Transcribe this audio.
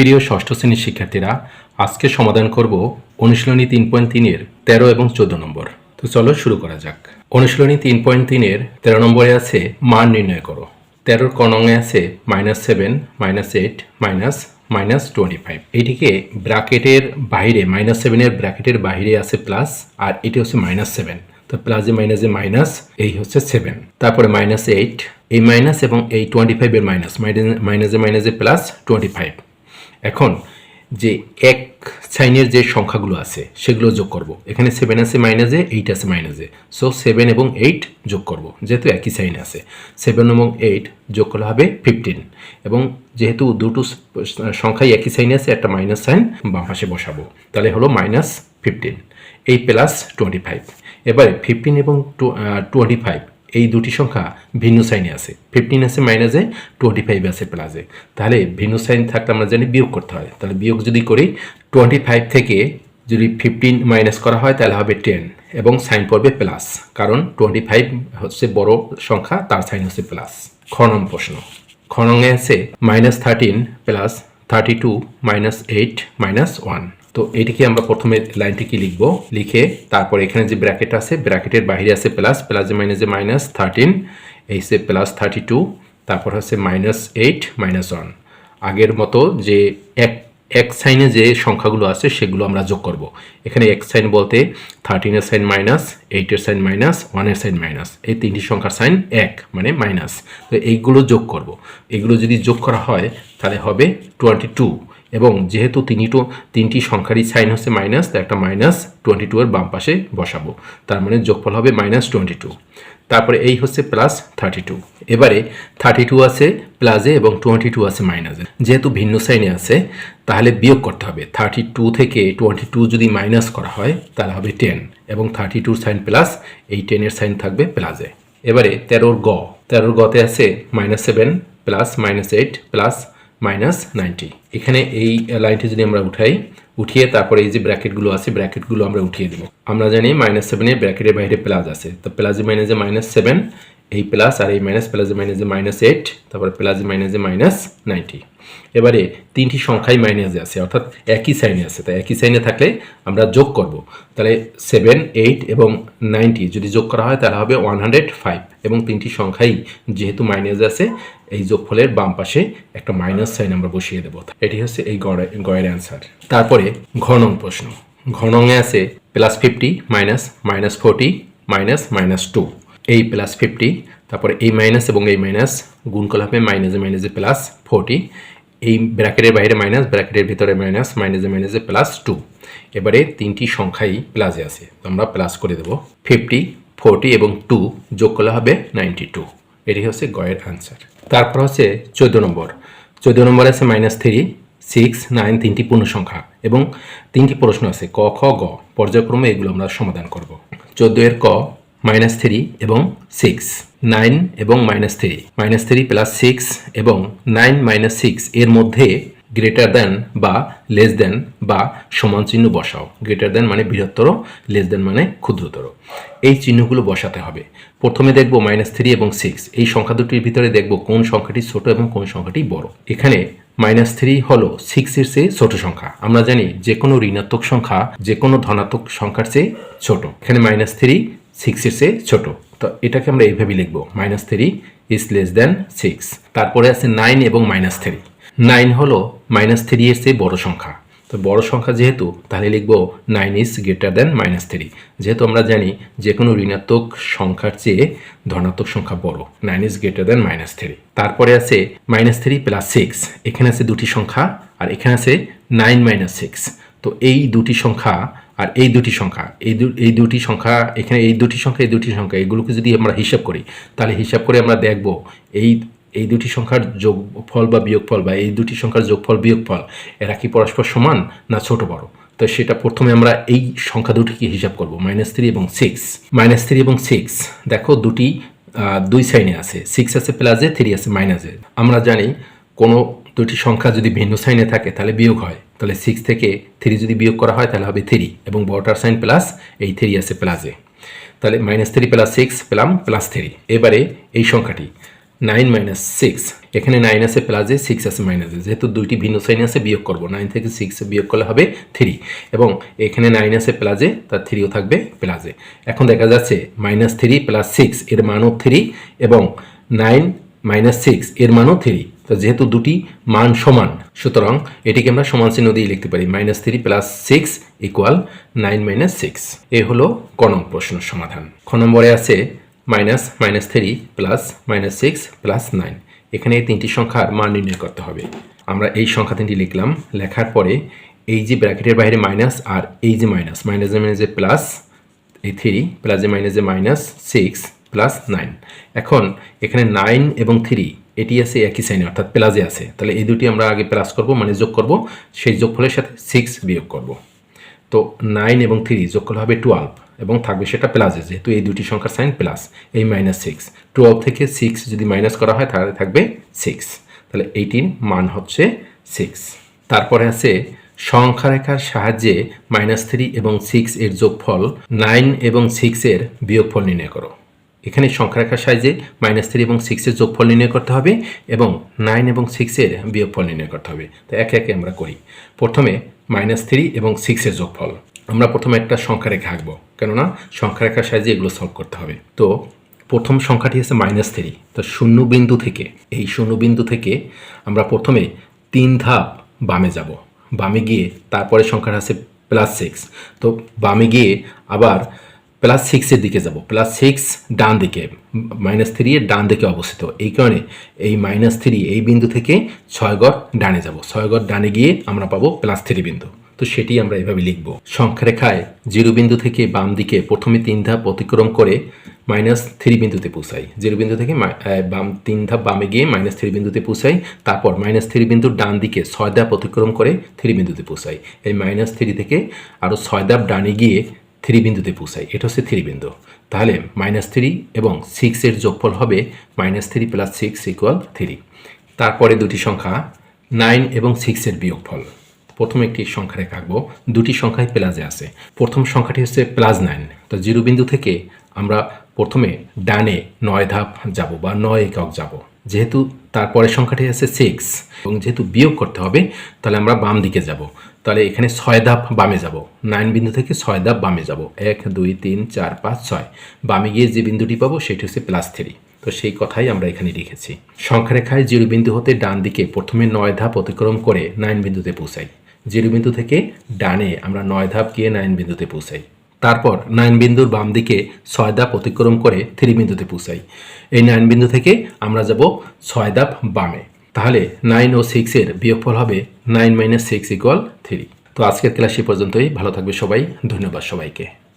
প্রিয় ষষ্ঠ শ্রেণির শিক্ষার্থীরা, আজকে সমাধান করব অনুশীলনী তিন পয়েন্ট তিনের তেরো এবং চোদ্দ নম্বর। তো চলো শুরু করা যাক। অনুশীলনী তিন পয়েন্ট তিনের তেরো নম্বরে আছে মান নির্ণয় করো। তেরোর কনঙে আছে minus seven, minus eight, minus minus twenty five. এটিকে ব্র্যাকেটের বাইরে, মাইনাস সেভেনের ব্র্যাকেটের বাইরে আছে প্লাস, আর এটি হচ্ছে মাইনাস সেভেন। তো প্লাসে মাইনাসে মাইনাস, এই হচ্ছে সেভেন। তারপরে মাইনাস এইট, এই মাইনাস এবং এই টোয়েন্টি ফাইভের মাইনাস, মাইনাসে মাইনাসে প্লাস টোয়েন্টি ফাইভ। এখন যে এক সাইনের যে সংখ্যাগুলো আছে, সেগুলো যোগ করব। এখানে সেভেন আছে মাইনাসে এইট আছে মাইনাসে সো সেভেন এবং এইট যোগ করব, যেহেতু একই সাইন আছে। সেভেন এবং এইট যোগ করলে হবে ফিফটিন এবং যেহেতু দুটো সংখ্যাই একই সাইন আছে, একটা মাইনাস সাইন বাম পাশে বসাবো। তাহলে হলো মাইনাস ফিফটিন এই প্লাস টোয়েন্টি ফাইভ এবারে ফিফটিন এবং টোয়েন্টি ফাইভ এই দুটি সংখ্যা ভিন্ন সাইনে আছে। ফিফটিন আছে মাইনাসে টোয়েন্টি ফাইভ আছে প্লাসে তাহলে ভিন্ন সাইন থাকলে আমরা জানি বিয়োগ করতে হয়। তাহলে বিয়োগ যদি করি টোয়েন্টি ফাইভ থেকে যদি ফিফটিন মাইনাস করা হয়, তাহলে হবে টেন এবং সাইন পড়বে প্লাস কারণ টোয়েন্টি ফাইভ হচ্ছে বড় সংখ্যা, তার সাইন হচ্ছে প্লাস খ নং প্রশ্ন। খ নংয়ে আছে minus thirteen plus thirty two minus eight minus one তো এটিকে আমরা প্রথমে লাইনটিকে লিখব? লিখে তারপর এখানে যে ব্র্যাকেট আছে, ব্র্যাকেটের বাইরে আছে প্লাস প্লাসে মাইনাসে মাইনাস থার্টিন এই সে প্লাস থার্টি টু তারপর হচ্ছে মাইনাস এইট মাইনাস ওয়ান আগের মতো যে এক এক সাইনে যে সংখ্যাগুলো আছে সেগুলো আমরা যোগ করব। এখানে এক সাইন বলতে থার্টিনের সাইন মাইনাস এইটের সাইন মাইনাস ওয়ানের সাইন মাইনাস এই তিনটি সংখ্যার সাইন এক মানে মাইনাস তো এইগুলো যোগ করব। এগুলো যদি যোগ করা হয়, তাহলে হবে টোয়েন্টি টু এবং যেহেতু তিনটি তিনটি সংখ্যারই সাইন হচ্ছে মাইনাস তো একটা মাইনাস টোয়েন্টি টু এর বাম পাশে বসাবো। তার মানে যোগফল হবে মাইনাস টোয়েন্টি টু তারপরে এই হচ্ছে প্লাস থার্টি টু এবারে থার্টি টু আছে প্লাসে এবং টোয়েন্টি টু আছে মাইনাসে যেহেতু ভিন্ন সাইনে আছে, তাহলে বিয়োগ করতে হবে। থার্টি টু থেকে টোয়েন্টি টু যদি মাইনাস করা হয়, তাহলে হবে টেন এবং থার্টি টুর সাইন প্লাস এই টেনের সাইন থাকবে প্লাসে এবারে তেরোর গ। তেরোর গতে আছে minus seven plus minus eight plus minus ninety এখানে এই লাইনটি যদি আমরা উঠাই, উঠিয়ে তারপরে এই যে ব্র্যাকেটগুলো আছে ব্র্যাকেটগুলো আমরা উঠিয়ে দেবো। আমরা জানি মাইনাস সেভেনের ব্র্যাকেটের বাইরে প্লাস আছে। তো প্লাসে মাইনাসে মাইনাস সেভেন এই প্লাস আর এই মাইনাস প্লাসে মাইনাসে মাইনাস এইট তারপরে প্লাসে মাইনাসে মাইনাস নাইনটি এবারে তিনটি সংখ্যাই মাইনাসে আছে, অর্থাৎ একই সাইনে আছে। তাই একই সাইনে থাকলে আমরা যোগ করব। তাহলে সেভেন এইট এবং নাইনটি যদি যোগ করা হয়, তাহলে হবে ওয়ান হান্ড্রেড ফাইভ এবং তিনটি সংখ্যাই যেহেতু মাইনাসে আছে, এই যোগফলের বাম পাশে একটা মাইনাস সাইন আমরা বসিয়ে দেবো। এটি হচ্ছে এই গয়ের অ্যান্সার তারপরে ঘনং প্রশ্ন। ঘনঙে আছে plus fifty minus minus forty minus minus two এই প্লাস ফিফটি তারপরে এই মাইনাস এবং এই মাইনাস গুণ করলে হবে মাইনাসে মাইনাসে প্লাস ফোরটি এই ব্র্যাকেটের বাইরে মাইনাস ব্র্যাকেটের ভিতরে মাইনাস মাইনাসে মাইনাসে প্লাস টু এবারে তিনটি সংখ্যাই প্লাসে আছে। আমরা প্লাস করে দেবো। ফিফটি ফোরটি এবং টু যোগ করলে হবে নাইনটি টু এটি হচ্ছে গয়ের আনসার তারপর হচ্ছে চোদ্দ নম্বর। চোদ্দ নম্বর আছে মাইনাস থ্রি সিক্স নাইন তিনটি পূর্ণ সংখ্যা এবং তিনটি প্রশ্ন আছে ক, খ, গ। পর্যায়ক্রমে এগুলো আমরা সমাধান করব। চোদ্দ এর ক মাইনাস থ্রি এবং সিক্স নাইন এবং minus three minus three plus six এবং নাইন মাইনাস সিক্স এর মধ্যে গ্রেটার দেন বা লেস দেন বা সমান চিহ্ন বসাও। গ্রেটার দেন মানে বৃহত্তর লেস দেন মানে ক্ষুদ্রতর। এই চিহ্নগুলো বসাতে হবে। প্রথমে দেখব মাইনাস থ্রি এবং সিক্স এই সংখ্যা দুটির ভিতরে দেখব কোন সংখ্যাটি ছোট এবং কোন সংখ্যাটি বড়। এখানে মাইনাস থ্রি হলো সিক্সের চেয়ে ছোট সংখ্যা। আমরা জানি যে কোনো ঋণাত্মক সংখ্যা যে কোনো ধনাত্মক সংখ্যার চেয়ে ছোট। এখানে মাইনাস থ্রি সিক্সের চেয়ে ছোট। তো এটাকে আমরা এইভাবে লিখব minus three is less than six তারপরে আছে নাইন এবং মাইনাস থ্রি নাইন হলো মাইনাস থ্রি এর চেয়ে বড় সংখ্যা। তো বড় সংখ্যা যেহেতু, তাহলে লিখব nine is greater than minus three যেহেতু আমরা জানি যে কোনো ঋণাত্মক সংখ্যার চেয়ে ধনাত্মক সংখ্যা বড় nine is greater than minus three তারপরে আছে মাইনাস থ্রি প্লাস সিক্স এখানে আছে দুটি সংখ্যা, আর এখানে আছে নাইন মাইনাস সিক্স তো এই দুটি সংখ্যা আর এই দুটি সংখ্যা, এই এই দুটি সংখ্যা, এখানে এই দুটি সংখ্যা, এই দুটি সংখ্যা, এগুলোকে যদি আমরা হিসাব করি, তাহলে হিসাব করে আমরা দেখব এই এই দুটি সংখ্যার যোগফল বা বিয়োগফল বা এই দুটি সংখ্যার যোগফল, বিয়োগফল, এরা কি পরস্পর সমান না ছোট বড়? তো সেটা প্রথমে আমরা এই সংখ্যা দুটিকে হিসাব করব মাইনাস থ্রি এবং সিক্স মাইনাস থ্রি এবং সিক্স দেখো দুটি দুই সাইনে আছে। সিক্স আছে প্লাসে থ্রি আছে মাইনাসে আমরা জানি কোনো দুটি সংখ্যা যদি ভিন্ন সাইনে থাকে, তাহলে বিয়োগ হয়। তাহলে সিক্স থেকে থ্রি যদি বিয়োগ করা হয়, তাহলে হবে থ্রি এবং বড়টার সাইন প্লাস এই থ্রি আছে প্লাসে তাহলে মাইনাস থ্রি প্লাস সিক্স পেলাম প্লাস থ্রি এবারে এই সংখ্যাটি নাইন মাইনাস সিক্স এখানে নাইন আছে প্লাসে সিক্স আছে মাইনাসে যেহেতু দুইটি ভিন্ন সাইন আছে, বিয়োগ করব। নাইন থেকে সিক্স বিয়োগ করলে হবে থ্রি এবং এখানে নাইন আছে প্লাসে তার থ্রিও থাকবে প্লাসে এখন দেখা যাচ্ছে মাইনাস থ্রি প্লাস সিক্স এর মানও থ্রি এবং নাইন মাইনাস সিক্স এর মানও থ্রি তো যেহেতু দুটি মান সমান, সুতরাং এটিকে আমরা সমান চিহ্ন দিয়ে লিখতে পারি। Minus three plus six equal nine minus six এ হলো ক নং প্রশ্নের সমাধান। খ নম্বরে আছে minus minus three plus minus six plus nine এখানে এই তিনটি সংখ্যার মান নির্ণয় করতে হবে। আমরা এই সংখ্যা তিনটি লিখলাম, লেখার পরে এই যে ব্র্যাকেটের বাইরে মাইনাস আর এই যে মাইনাস মাইনাসে মাইনাসে প্লাস এই থ্রি প্লাস যে মাইনাস মাইনাসে মাইনাস সিক্স প্লাস নাইন এখন এখানে নাইন এবং থ্রি এটি আছে, একই সাইনে, অর্থাৎ প্লাসে আছে। তাহলে এই দুটি আমরা আগে প্লাস করব মানে যোগ করব। সেই যোগফলের সাথে সিক্স বিয়োগ করব। তো নাইন এবং থ্রি যোগ করলে হবে টুয়েলভ এবং থাকবে সেটা প্লাসে, যেহেতু এই দুটি সংখ্যার সাইন প্লাস এই মাইনাস সিক্স টুয়েলভ থেকে সিক্স যদি মাইনাস করা হয়, তাহলে থাকবে সিক্স তাহলে এইটির মান হচ্ছে সিক্স তারপরে আছে সংখ্যা রেখার সাহায্যে মাইনাস থ্রি এবং সিক্স এর যোগফল নাইন এবং সিক্সের বিয়োগফল নির্ণয় করো। এখানে সংখ্যা রেখার সাইজে মাইনাস থ্রি এবং সিক্সের যোগফল নির্ণয় করতে হবে এবং নাইন এবং সিক্সের বিয়োগফল নির্ণয় করতে হবে। তো একে একে আমরা করি। প্রথমে মাইনাস থ্রি এবং সিক্সের যোগফল। আমরা প্রথমে একটা সংখ্যা রেখা আঁকবো, কেননা সংখ্যা রেখার সাহায্যে এগুলো সলভ করতে হবে। তো প্রথম সংখ্যাটি হচ্ছে মাইনাস থ্রি তো শূন্য বিন্দু থেকে, এই শূন্য বিন্দু থেকে আমরা প্রথমে তিন ধাপ বামে যাব। বামে গিয়ে তারপরে সংখ্যাটা আছে প্লাস সিক্স তো বামে গিয়ে আবার প্লাস সিক্সের দিকে যাব প্লাস সিক্স ডান দিকে মাইনাস থ্রি এর ডান দিকে অবস্থিত। এই কারণে এই মাইনাস থ্রি এই বিন্দু থেকে ছয় গড় ডানে যাব। ছয় গড় ডানে গিয়ে আমরা পাবো প্লাস থ্রি বিন্দু। তো সেটি আমরা এভাবে লিখব। সংখ্যারেখায় জিরো বিন্দু থেকে বাম দিকে প্রথমে তিন ধাপ অতিক্রম করে মাইনাস থ্রি বিন্দুতে পৌঁছাই। জিরো বিন্দু থেকে বাম তিন ধাপ বামে গিয়ে মাইনাস থ্রি বিন্দুতে পৌঁছাই। তারপর মাইনাস থ্রি বিন্দুর ডান দিকে ছয় ধাপ অতিক্রম করে থ্রি বিন্দুতে পৌঁছাই। এই মাইনাস থ্রি থেকে আরও ছয় ধাপ ডানে গিয়ে থ্রি বিন্দুতে পৌঁছাই এটা হচ্ছে থ্রি বিন্দু তাহলে মাইনাস থ্রি এবং সিক্সের যোগফল হবে minus three plus six equal three তারপরে দুটি সংখ্যা নাইন এবং সিক্সের বিয়োগফল। প্রথম একটি সংখ্যা রেখে আঁকবো। দুটি সংখ্যায় প্লাসে আছে। প্রথম সংখ্যাটি হচ্ছে প্লাস নাইন তো জিরো বিন্দু থেকে আমরা প্রথমে ডানে নয় ধাপ যাব বা নয় একক যাব। যেহেতু তারপরে সংখ্যাটি আছে সিক্স এবং যেহেতু বিয়োগ করতে হবে, তাহলে আমরা বাম দিকে যাব। তাহলে এখানে ছয় ধাপ বামে যাব। নাইন বিন্দু থেকে ছয় ধাপ বামে যাব। এক, দুই, তিন, চার, পাঁচ, ছয়। বামে গিয়ে যে বিন্দুটি পাবো সেটি হচ্ছে প্লাস থ্রি তো সেই কথাই আমরা এখানে লিখেছি। সংখ্যারেখায় জিরো বিন্দু হতে ডান দিকে প্রথমে নয় ধাপ অতিক্রম করে নাইন বিন্দুতে পৌঁছাই। জিরো বিন্দু থেকে ডানে আমরা নয় ধাপ গিয়ে নাইন বিন্দুতে পৌঁছাই। তারপর নাইন বিন্দুর বাম দিকে ছয় ধাপ অতিক্রম করে থ্রি বিন্দুতে পৌঁছাই। এই নাইন বিন্দু থেকে আমরা যাব ছয় ধাপ বামে। তাহলে নাইন ও সিক্সের বিয়োগফল হবে nine minus six equal three তো আজকের ক্লাস এই পর্যন্তই। ভালো থাকবে সবাই। ধন্যবাদ সবাইকে।